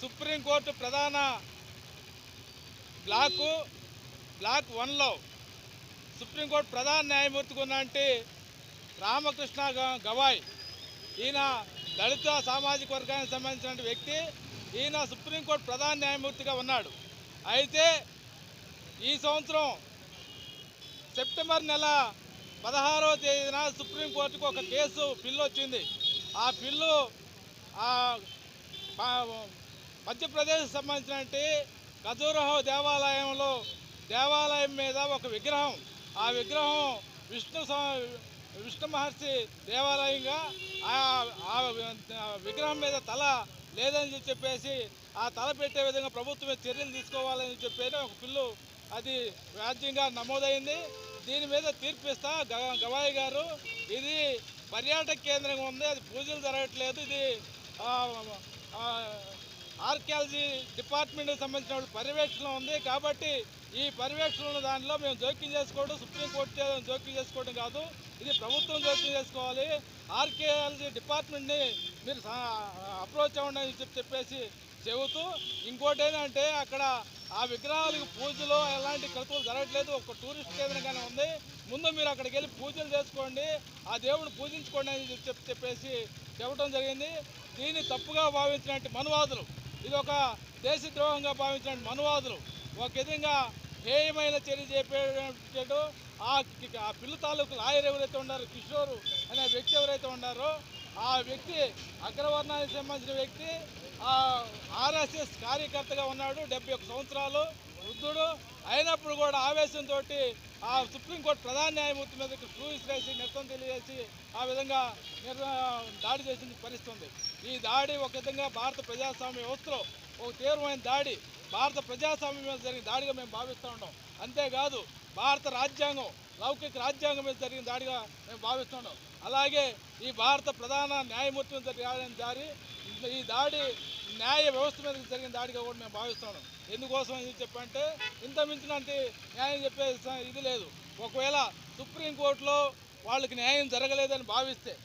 Supreme court ప్రధాన block black వన్లో supreme court ప్రధాన న్యాయమూర్తిగా ఉన్నటువంటి రామకృష్ణ గ- గవాయ్. ఈయన దళిత సామాజిక వర్గానికి సంబంధించిన వ్యక్తి. ఈయన సుప్రీంకోర్టు ప్రధాన న్యాయమూర్తిగా ఉన్నాడు. అయితే ఈ సంవత్సరం సెప్టెంబర్ నెల పదహారవ తేదీన సుప్రీంకోర్టుకు ఒక కేసు బిల్లు వచ్చింది ఆ బిల్లు ఆ, మధ్యప్రదేశ్ సంబంధించినటువంటి ఖజూరహో దేవాలయంలో దేవాలయం మీద ఒక విగ్రహం. ఆ విగ్రహం విష్ణు విష్ణు మహర్షి దేవాలయంగా ఆ విగ్రహం మీద తల లేదని చెప్పేసి ఆ తల పెట్టే విధంగా ప్రభుత్వం చర్యలు తీసుకోవాలని చెప్పేసి ఒక పిల్లు అది వ్యాజ్యంగా నమోదైంది. దీని మీద తీర్పిస్తా గ- గవాయి గారు. ఇది పర్యాటక కేంద్రంగా ఉంది. అది పూజలు జరగట్లేదు. ఇది ఆర్కియాలజీ డిపార్ట్మెంట్కి సంబంధించిన పర్యవేక్షణ ఉంది కాబట్టి ఈ పర్యవేక్షణ దానిలో మేము జోక్యం చేసుకోవడం సుప్రీంకోర్టు జోక్యం చేసుకోవడం కాదు ఇది ప్రభుత్వం జోక్యం చేసుకోవాలి. ఆర్కియాలజీ డిపార్ట్మెంట్ని మీరు అప్రోచ్ అవ్వండి అని చెప్పి చెప్పేసి చెబుతూ ఇంకోటి ఏంటంటే అక్కడ ఆ విగ్రహాలకు పూజలు ఎలాంటి కలుపులు జరగట్లేదు. ఒక టూరిస్ట్ కేంద్రంగానే ఉంది. ముందు మీరు అక్కడికి వెళ్ళి పూజలు చేసుకోండి. ఆ దేవుడిని పూజించుకోండి అని చెప్పి చెప్పేసి చెప్పడం జరిగింది. దీన్ని తప్పుగా భావించినట్టు మనువాదులు ఇది ఒక దేశద్రోహంగా భావించిన మనువాదులు. ఒక విధంగా హేయమైన చర్య చెప్పేటట్టు ఆ పిల్ల తాలూకు లాయర్ ఎవరైతే ఉన్నారో కిషోర్ అనే వ్యక్తి ఎవరైతే ఉన్నారో ఆ వ్యక్తి అగ్రవర్ణానికి సంబంధించిన వ్యక్తి ఆ ఆర్ఎస్ఎస్ కార్యకర్తగా ఉన్నాడు డెబ్బై సంవత్సరాలు. వృద్ధుడు అయినప్పుడు కూడా ఆవేశంతో ఆ సుప్రీంకోర్టు ప్రధాన న్యాయమూర్తి మీద షూ వేసి నిరసన తెలియజేసి ఆ విధంగా దాడి చేసిన పరిస్థితుంది ఈ దాడి ఒక విధంగా భారత ప్రజాస్వామ్య వ్యవస్థలో ఒక తీవ్రమైన దాడి. భారత ప్రజాస్వామ్యం మీద జరిగిన దాడిగా మేము భావిస్తూ ఉన్నాం. అంతేకాదు భారత రాజ్యాంగం లౌకిక రాజ్యాంగం మీద జరిగిన దాడిగా మేము భావిస్తున్నాం అలాగే ఈ భారత ప్రధాన న్యాయమూర్తి మీద జరిగిన దాడి ఈ దాడి న్యాయ వ్యవస్థ మీద జరిగిన దాడిగా కూడా మేము భావిస్తున్నాం. ఎందుకోసం అని చెప్పంటే ఇంత మించినంత న్యాయం చెప్పే ఇది లేదు. ఒకవేళ సుప్రీంకోర్టులో వాళ్ళకి న్యాయం జరగలేదని భావిస్తే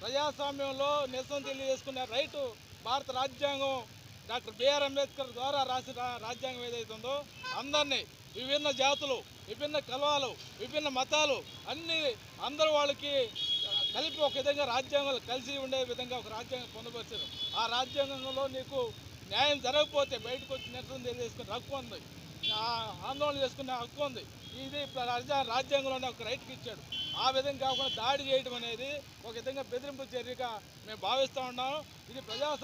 ప్రజాస్వామ్యంలో నిరసన తెలియజేసుకునే రైటు భారత రాజ్యాంగం డాక్టర్ బిఆర్ అంబేద్కర్ ద్వారా రాసిన రా- రాజ్యాంగం ఏదైతే ఉందో అందరినీ విభిన్న జాతులు విభిన్న కలవాలు విభిన్న మతాలు అన్ని అందరూ వాళ్ళకి కలిపి ఒక విధంగా రాజ్యాంగం కలిసి ఉండే విధంగా ఒక రాజ్యాంగం పొందపరిచారు ఆ రాజ్యాంగంలో నీకు న్యాయం జరగకపోతే బయటకు వచ్చి నిరసన తెలియజేసుకునే హక్కు ఉంది. ఆందోళన చేసుకునే హక్కు ఉంది. ఇది రాజ్యాంగంలోనే ఒక రైట్కి ఇచ్చాడు. ఆ విధంగా కాకుండా దాడి చేయడం అనేది ఒక విధంగా బెదిరింపు చర్యగా మేము భావిస్తూ ఉన్నాం. ఇది ప్రజాస్వామ్య